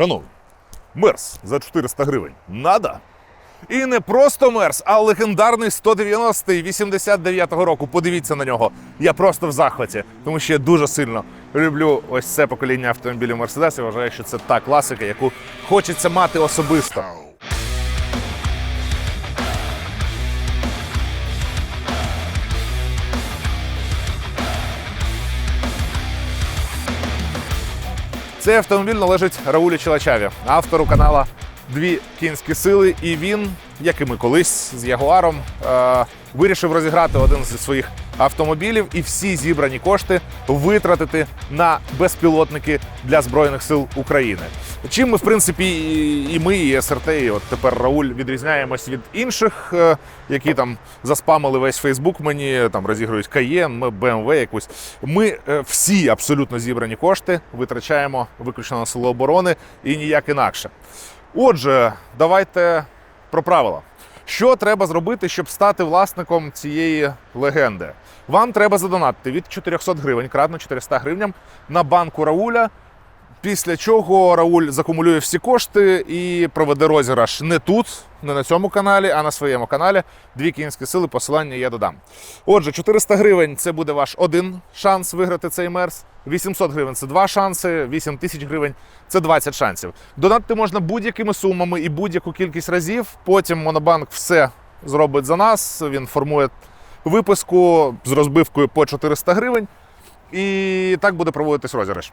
Шановні, мерс за 400 гривень. Надо? І не просто мерс, а легендарний 190-й 89-го року. Подивіться на нього. Я просто в захваті, тому що я дуже сильно люблю ось це покоління автомобілів Мерседес. і вважаю, що це та класика, яку хочеться мати особисто. Цей автомобіль належить Раулі Челачаві, автору канала Дві кінські сили. І він, як і ми колись з Ягуаром, е- вирішив розіграти один зі своїх автомобілів і всі зібрані кошти витратити на безпілотники для Збройних сил України. Чим ми, в принципі, і- ми, і СРТ, і от тепер Рауль відрізняємось від інших, е, які там заспамили весь Фейсбук мені, там розігрують Каєн, BMW якусь. Ми е, всі абсолютно зібрані кошти витрачаємо виключно на силу оборони і ніяк інакше. Отже, давайте про правила. Що треба зробити, щоб стати власником цієї легенди? Вам треба задонатити від 400 гривень, кратно 400 гривням на банку Рауля. Після чого Рауль закумулює всі кошти і проведе розіграш не тут, не на цьому каналі, а на своєму каналі. Дві кінські сили, посилання я додам. Отже, 400 гривень це буде ваш один шанс виграти цей мерс. 800 гривень це два шанси, 8 тисяч гривень це 20 шансів. Донатити можна будь-якими сумами і будь-яку кількість разів. Потім Монобанк все зробить за нас. Він формує виписку з розбивкою по 400 гривень. І так буде проводитись розіграш.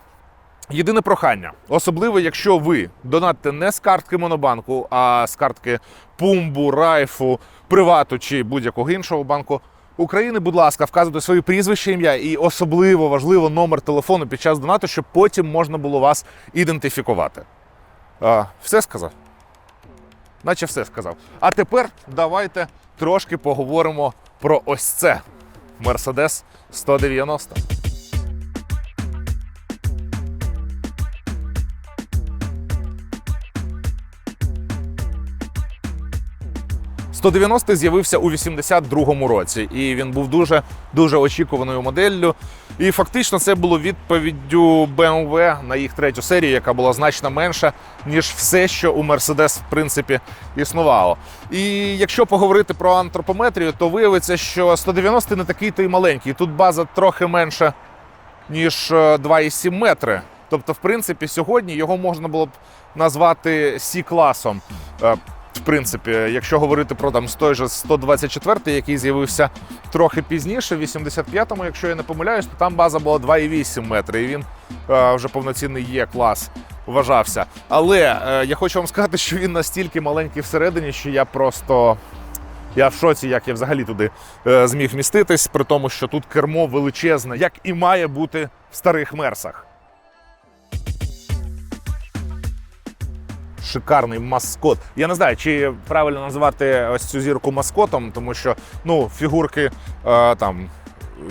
Єдине прохання, особливо якщо ви донатите не з картки Монобанку, а з картки Пумбу, Райфу, Привату чи будь-якого іншого банку України, будь ласка, вказуйте своє прізвище, ім'я і особливо важливо номер телефону під час донату, щоб потім можна було вас ідентифікувати. А, все сказав? Наче все сказав. А тепер давайте трошки поговоримо про ось це. Мерседес 190. 190 з'явився у 82-му році, і він був дуже дуже очікуваною моделлю. І фактично це було відповіддю BMW на їх третю серію, яка була значно менша, ніж все, що у Mercedes, в принципі, існувало. І якщо поговорити про антропометрію, то виявиться, що 190 не такий то й маленький. Тут база трохи менша, ніж е, 2,7 метри. Тобто, в принципі, сьогодні його можна було б назвати Сі-класом. В принципі, якщо говорити про там той же 124, який з'явився трохи пізніше, в 85-му, якщо я не помиляюсь, то там база була 2,8 метри, і він е, вже повноцінний є клас вважався. Але е, я хочу вам сказати, що він настільки маленький всередині, що я просто. Я в шоці, як я взагалі туди е, зміг вміститись, при тому, що тут кермо величезне, як і має бути в старих мерсах. Шикарний маскот. Я не знаю, чи правильно називати ось цю зірку маскотом, тому що ну, фігурки е, там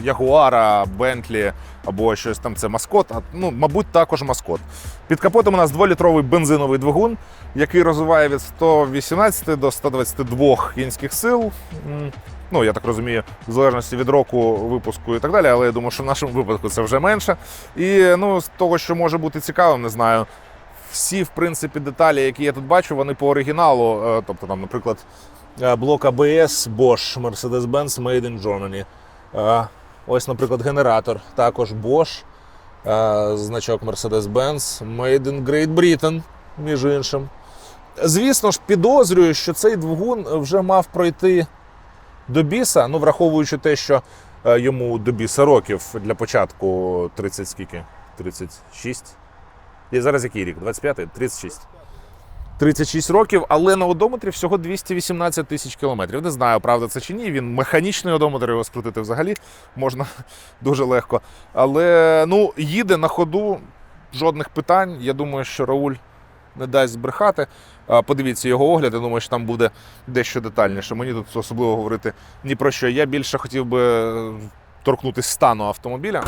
Ягуара, Бентлі або щось там це маскот. А, ну, мабуть, також маскот. Під капотом у нас 2-літровий бензиновий двигун, який розвиває від 118 до 122 кінських сил. Ну, я так розумію, в залежності від року випуску і так далі, але я думаю, що в нашому випадку це вже менше. І ну, з того, що може бути цікавим, не знаю всі, в принципі, деталі, які я тут бачу, вони по оригіналу. Е, Тобто, там, наприклад, е, блок ABS Bosch Mercedes-Benz Made in Germany. Е, Ось, наприклад, генератор. Також Bosch. Значок Mercedes-Benz Made in Great Britain, між іншим. Звісно ж, підозрюю, що цей двигун вже мав пройти до біса, ну, враховуючи те, що йому до біса років для початку 30 скільки? 36. І зараз який рік? 25-й? 36. 36 років, але на одометрі всього 218 тисяч кілометрів. Не знаю, правда це чи ні. Він механічний одометр його скрутити взагалі можна дуже легко. Але ну, їде на ходу, жодних питань. Я думаю, що Рауль не дасть збрехати. Подивіться його огляд, я думаю, що там буде дещо детальніше. Мені тут особливо говорити ні про що. Я більше хотів би торкнутися стану автомобіля.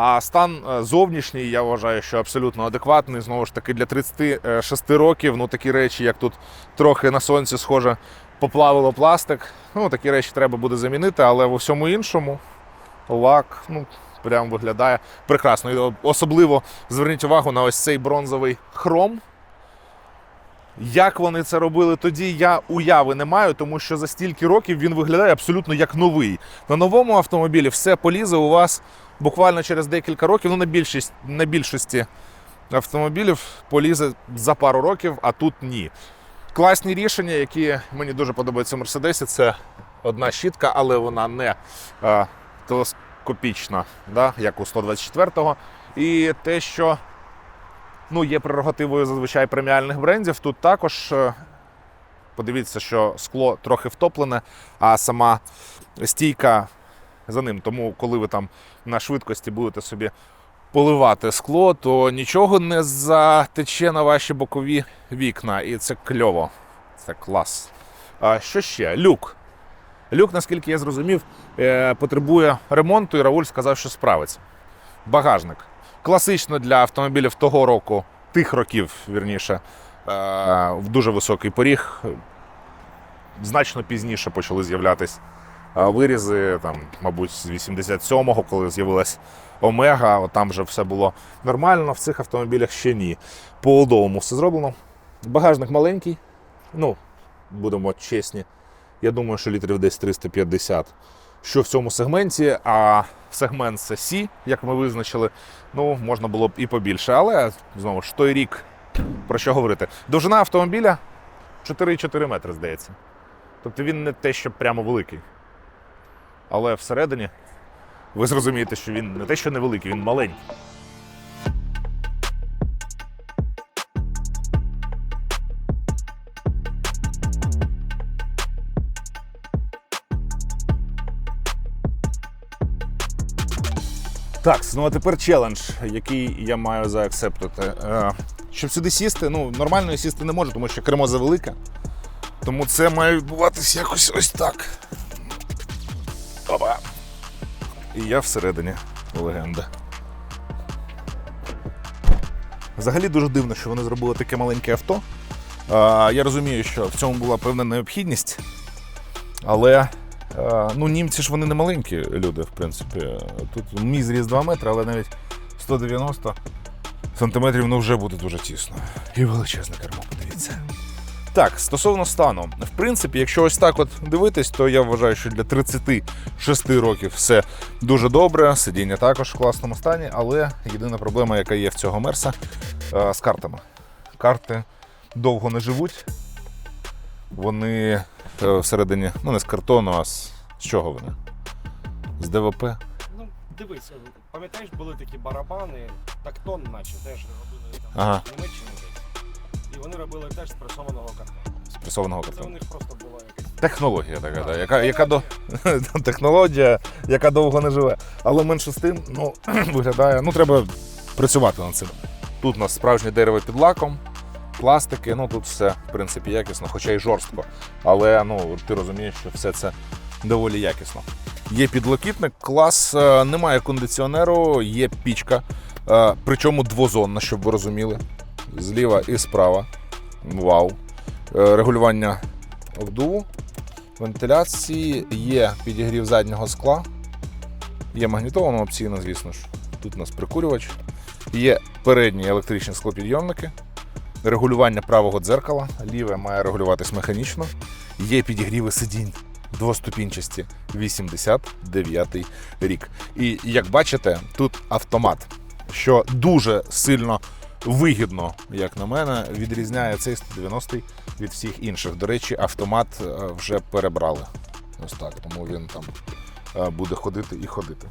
А стан е, зовнішній, я вважаю, що абсолютно адекватний. Знову ж таки, для 36 років, ну такі речі, як тут трохи на сонці схоже, поплавило пластик. Ну, такі речі треба буде замінити, але в усьому іншому лак, ну, прям виглядає прекрасно. І особливо зверніть увагу на ось цей бронзовий хром. Як вони це робили тоді, я уяви не маю, тому що за стільки років він виглядає абсолютно як новий. На новому автомобілі все полізе у вас буквально через декілька років. Ну, на більшість, на більшості автомобілів полізе за пару років, а тут ні. Класні рішення, які мені дуже подобаються в Мерседесі, це одна щітка, але вона не е, телескопічна, да, як у 124-го. І те, що ну, є прерогативою зазвичай преміальних брендів, тут також е, подивіться, що скло трохи втоплене, а сама стійка за ним. Тому, коли ви там на швидкості будете собі поливати скло, то нічого не затече на ваші бокові вікна. І це кльово. Це клас. А що ще? Люк. Люк, наскільки я зрозумів, е, потребує ремонту, і Рауль сказав, що справиться. Багажник. Класично для автомобілів того року, тих років, вірніше, е, в дуже високий поріг. Значно пізніше почали з'являтись е, вирізи, там, мабуть, з 87-го, коли з'явилась Омега, там вже все було нормально, в цих автомобілях ще ні. По олдовому все зроблено. Багажник маленький, ну, будемо чесні. Я думаю, що літрів десь 350. Що в цьому сегменті, а сегмент Сі, як ми визначили, ну, можна було б і побільше. Але знову ж той рік, про що говорити? Довжина автомобіля 4,4 метри, здається. Тобто він не те, що прямо великий. Але всередині ви зрозумієте, що він не те, що невеликий, він маленький. Так, ну а тепер челендж, який я маю заакцептити. Е, щоб сюди сісти, ну, нормально сісти не можу, тому що кермо завелике. Тому це має відбуватись якось ось так. Опа. І я всередині легенда. Взагалі дуже дивно, що вони зробили таке маленьке авто. А, я розумію, що в цьому була певна необхідність. Але а, ну, німці ж вони не маленькі люди, в принципі. Тут мій зріс 2 метри, але навіть 190 сантиметрів ну, вже буде дуже тісно. І величезне кермо, подивіться. Так, стосовно стану, в принципі, якщо ось так от дивитись, то я вважаю, що для 36 років все дуже добре. Сидіння також в класному стані, але єдина проблема, яка є в цього мерса е, з картами. Карти довго не живуть. Вони е, всередині, ну не з картону, а з, з чого вони? З ДВП. Ну, дивись, пам'ятаєш, були такі барабани, тактон, наче теж робили там Ага. в Німеччині. І вони робили теж з пресованого картону. З пресованого Це у картону. них просто була якась. Технологія така, да, яка, яка до технологія, яка довго не живе. Але менше з тим, ну, виглядає, ну треба працювати над цим. Тут у нас справжнє дерево під лаком, пластики, ну тут все, в принципі, якісно, хоча й жорстко. Але ну, ти розумієш, що все це доволі якісно. Є підлокітник, клас, е, немає кондиціонеру, є пічка, е, причому двозонна, щоб ви розуміли. Зліва і справа. Вау. Е, Регулювання обдуву, вентиляції, є підігрів заднього скла, є магнітовано опційно, звісно ж. Тут у нас прикурювач, є передні електричні склопідйомники, регулювання правого дзеркала, ліве має регулюватись механічно, є підігріви сидінь двоступінчасті 89 рік. І як бачите, тут автомат, що дуже сильно вигідно, як на мене, відрізняє цей 190 від всіх інших. До речі, автомат е, вже перебрали. Ось так, тому він там е, буде ходити і ходити.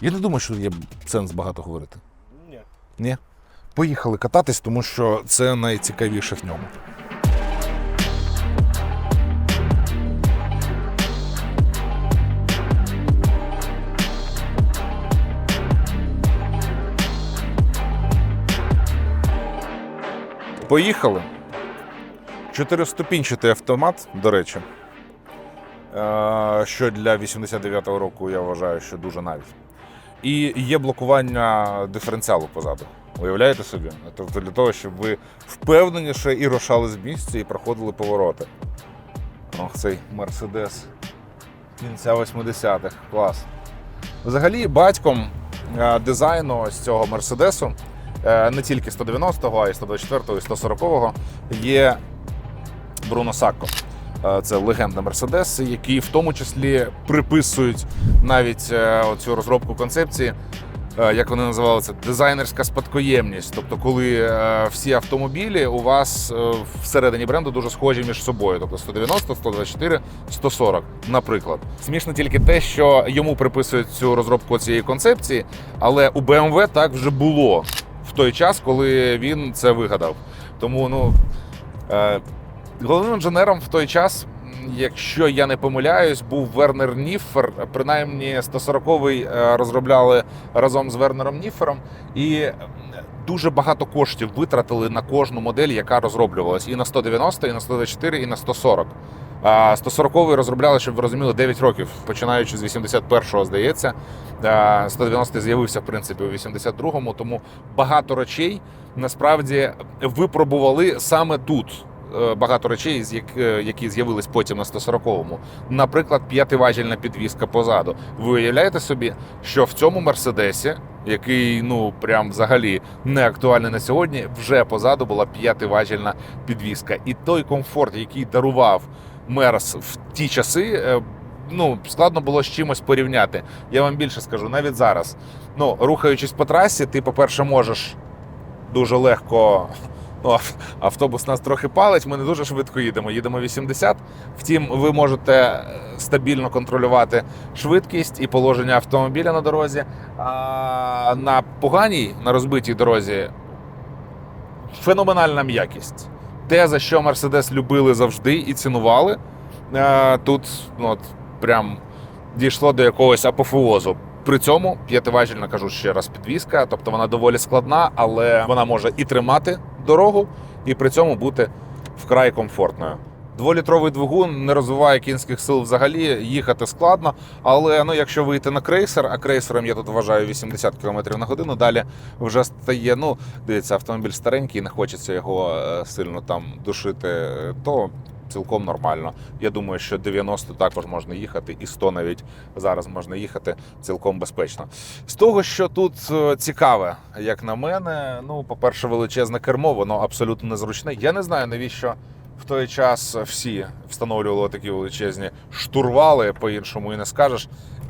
Я не думаю, що є сенс багато говорити. Ні. Ні. Поїхали кататись, тому що це найцікавіше в ньому. Поїхали. Чотириступінчатий автомат, до речі. Е, Що для 89-го року я вважаю, що дуже навіть. І є блокування диференціалу позаду. Уявляєте собі? Тобто для того, щоб ви впевненіше і рушали з місця і проходили повороти. Ох, цей Мерседес кінця 80-х. Клас. Взагалі, батьком е, дизайну ось цього Мерседесу, не тільки 190-го, а й 124-го, і 140-го, є Бруно Сакко. Е, Це легенда Мерседес, які в тому числі приписують навіть е, оцю розробку концепції, е, як вони називали це, дизайнерська спадкоємність. Тобто, коли е, всі автомобілі у вас е, всередині бренду дуже схожі між собою. Тобто 190, 124, 140, наприклад. Смішно тільки те, що йому приписують цю розробку цієї концепції, але у BMW так вже було той час, коли він це вигадав. Тому ну. Е, Головним інженером в той час, якщо я не помиляюсь, був Вернер Ніффер. Принаймні 140-й е, розробляли разом з Вернером Ніффером, і дуже багато коштів витратили на кожну модель, яка розроблювалась і на 190, і на 124, і на 140. А 140-й розробляли, щоб ви розуміли, 9 років, починаючи з 81-го, здається. А 190-й з'явився, в принципі, у 82-му, тому багато речей насправді випробували саме тут. Е, Багато речей, е, які з'явились потім на 140-му. Наприклад, п'ятиважільна підвізка позаду. Ви уявляєте собі, що в цьому мерседесі, який ну прям взагалі не актуальний на сьогодні, вже позаду була п'ятиважільна підвізка. І той комфорт, який дарував Мерс в ті часи. е, Ну, складно було з чимось порівняти. Я вам більше скажу, навіть зараз. Ну, рухаючись по трасі, ти, по-перше, можеш дуже легко. Ну, автобус нас трохи палить, ми не дуже швидко їдемо. Їдемо 80. Втім, ви можете е, стабільно контролювати швидкість і положення автомобіля на дорозі. А на поганій, на розбитій дорозі феноменальна м'якість. Те, за що Мерседес любили завжди і цінували, е, тут ну, от, прям дійшло до якогось апофеозу. При цьому п'ятиважільна, кажу ще раз, підвізка, тобто вона доволі складна, але вона може і тримати дорогу, і при цьому бути вкрай комфортною. Дволітровий двигун не розвиває кінських сил взагалі, їхати складно. Але ну, якщо вийти на крейсер, а крейсером я тут вважаю 80 км на годину, далі вже стає. Ну, дивіться, автомобіль старенький, не хочеться його е, сильно там душити, е, то цілком нормально. Я думаю, що 90 також можна їхати, і 100 навіть зараз можна їхати цілком безпечно. З того, що тут е, цікаве, як на мене, ну, по-перше, величезне кермо, воно абсолютно незручне. Я не знаю, навіщо в той час всі встановлювали такі величезні штурвали, по-іншому і не скажеш.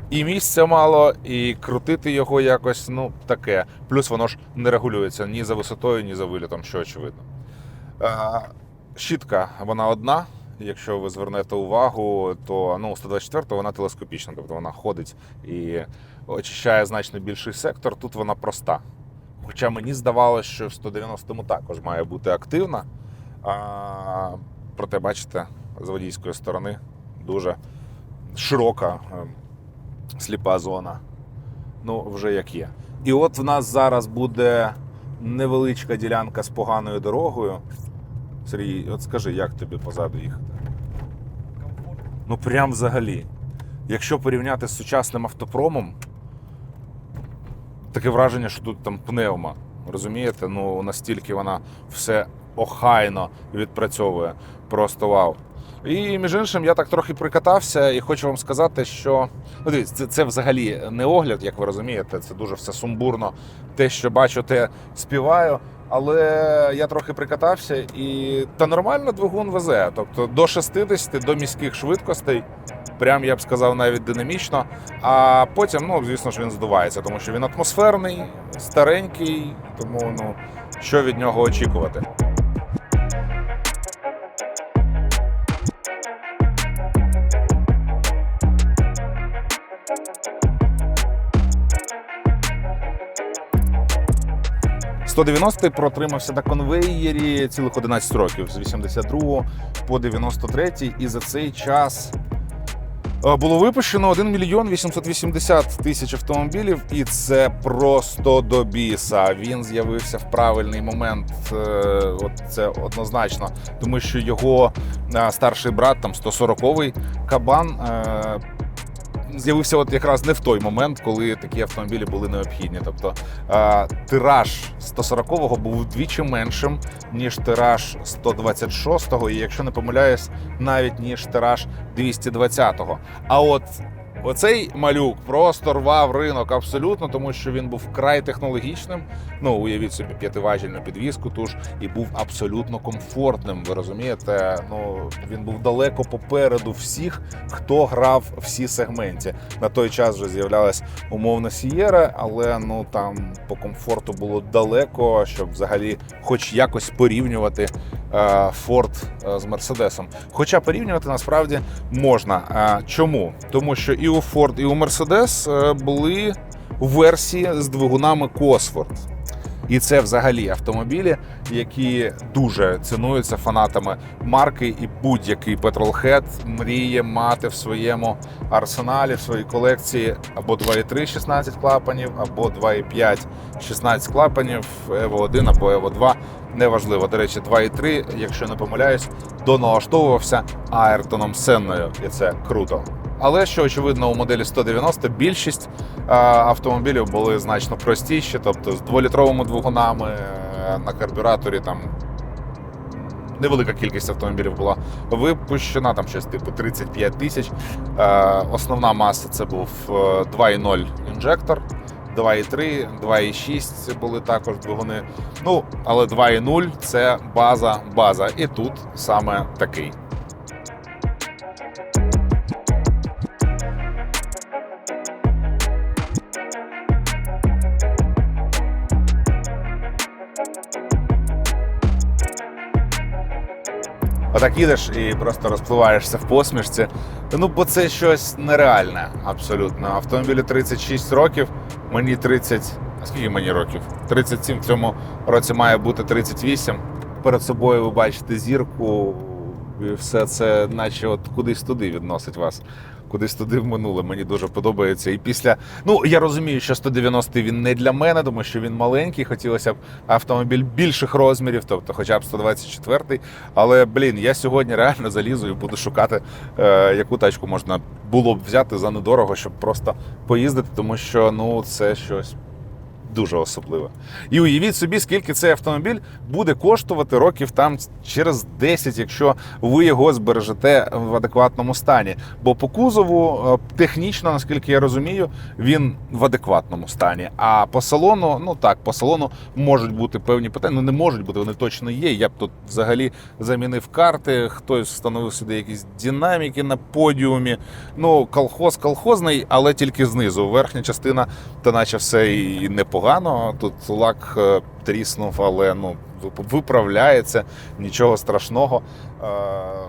І місця мало, і крутити його якось ну таке. Плюс воно ж не регулюється ні за висотою, ні за вилітом, що очевидно. Щітка вона одна. Якщо ви звернете увагу, то ну 124 вона телескопічна, тобто вона ходить і очищає значно більший сектор. Тут вона проста. Хоча мені здавалося, що в 190-му також має бути активна. А, проте, бачите, з водійської сторони дуже широка е, сліпа зона. Ну, вже як є. І от в нас зараз буде невеличка ділянка з поганою дорогою. Сергій, от скажи, як тобі позаду їхати? Комфортно. Ну прям взагалі. Якщо порівняти з сучасним автопромом, таке враження, що тут там пневма. Розумієте? Ну настільки вона все охайно відпрацьовує. Просто вау. І між іншим, я так трохи прикатався і хочу вам сказати, що ну, дивіться, це, це взагалі не огляд, як ви розумієте, це дуже все сумбурно. Те, що бачу, те співаю. Але я трохи прикатався і та нормально двигун везе. Тобто до 60, до міських швидкостей, прям я б сказав, навіть динамічно. А потім, ну звісно ж, він здувається, тому що він атмосферний, старенький, тому ну що від нього очікувати. – 190-й протримався на конвеєрі цілих 11 років з 82 по 93 і за цей час е, було випущено 1 мільйон 880 тисяч автомобілів, і це просто до біса. Він з'явився в правильний момент. е, От це однозначно, тому що його е, старший брат, там 140-й кабан. З'явився от якраз не в той момент, коли такі автомобілі були необхідні. Тобто е, тираж 140-го був вдвічі меншим, ніж тираж 126-го, і якщо не помиляюсь, навіть ніж тираж 220-го. А от Оцей малюк просто рвав ринок абсолютно, тому що він був вкрай технологічним. Ну, уявіть собі п'ятиважільну підвіску, туж і був абсолютно комфортним. Ви розумієте? Ну він був далеко попереду всіх, хто грав всі сегменті. На той час вже з'являлась умовна Сієра, але ну там по комфорту було далеко, щоб взагалі, хоч якось порівнювати е, Форд е, з Мерседесом. Хоча порівнювати насправді можна. Е, Чому? Тому що і у Ford, і у Mercedes е, були версії з двигунами Cosworth. І це взагалі автомобілі, які дуже цінуються фанатами марки, і будь-який петролхед мріє мати в своєму арсеналі, в своїй колекції або 2,3 16 клапанів, або 2,5 16 клапанів, Evo 1 або Evo 2. Неважливо. До речі, 2,3, якщо не помиляюсь, доналаштовувався Аертоном Сенною, і це круто. Але що очевидно, у моделі 190 більшість е, автомобілів були значно простіші, тобто з дволітровими двигунами е, на карбюраторі там. Невелика кількість автомобілів була випущена, там щось типу 35 тисяч. Е, основна маса це був е, 2,0 інжектор, 2,3, 2,6 були також двигуни. Ну, але 2,0 це база, база. І тут саме такий. Отак їдеш і просто розпливаєшся в посмішці. Ну, бо це щось нереальне, абсолютно. Автомобілі 36 років, мені 30. А скільки мені років? 37 в цьому році має бути 38. Перед собою ви бачите зірку, і все це, наче от кудись туди відносить вас. Кудись туди в минуле. Мені дуже подобається. І після. Ну, я розумію, що 190 він не для мене, тому що він маленький. Хотілося б автомобіль більших розмірів, тобто хоча б 124 Але блін, я сьогодні реально залізу і буду шукати, е, яку тачку можна було б взяти за недорого, щоб просто поїздити, тому що ну це щось. Дуже особливе. І уявіть собі, скільки цей автомобіль буде коштувати років там через 10, якщо ви його збережете в адекватному стані. Бо по кузову е, технічно, наскільки я розумію, він в адекватному стані. А по салону, ну так, по салону можуть бути певні питання. Ну не можуть бути, вони точно є. Я б тут взагалі замінив карти, хтось встановив сюди якісь динаміки на подіумі. Ну, колхоз колхозний, але тільки знизу. Верхня частина, то наче все і непогано. Тут лак е, тріснув, але ну. Виправляється, нічого страшного. Е,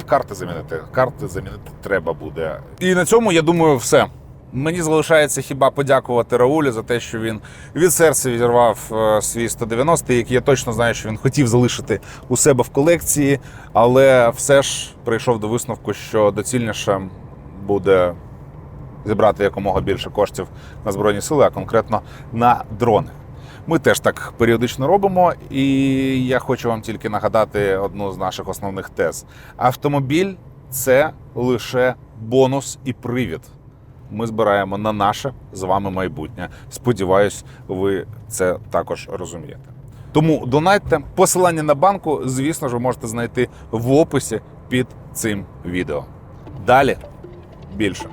Карти замінити. Карти замінити треба буде. І на цьому я думаю, все. Мені залишається хіба подякувати Раулю за те, що він від серця відірвав е, свій 190, який я точно знаю, що він хотів залишити у себе в колекції, але все ж прийшов до висновку, що доцільніше буде зібрати якомога більше коштів на збройні сили, а конкретно на дрони. Ми теж так періодично робимо, і я хочу вам тільки нагадати одну з наших основних тез: автомобіль це лише бонус і привід. Ми збираємо на наше з вами майбутнє. Сподіваюсь, ви це також розумієте. Тому донатьте посилання на банку, звісно ж, ви можете знайти в описі під цим відео. Далі більше.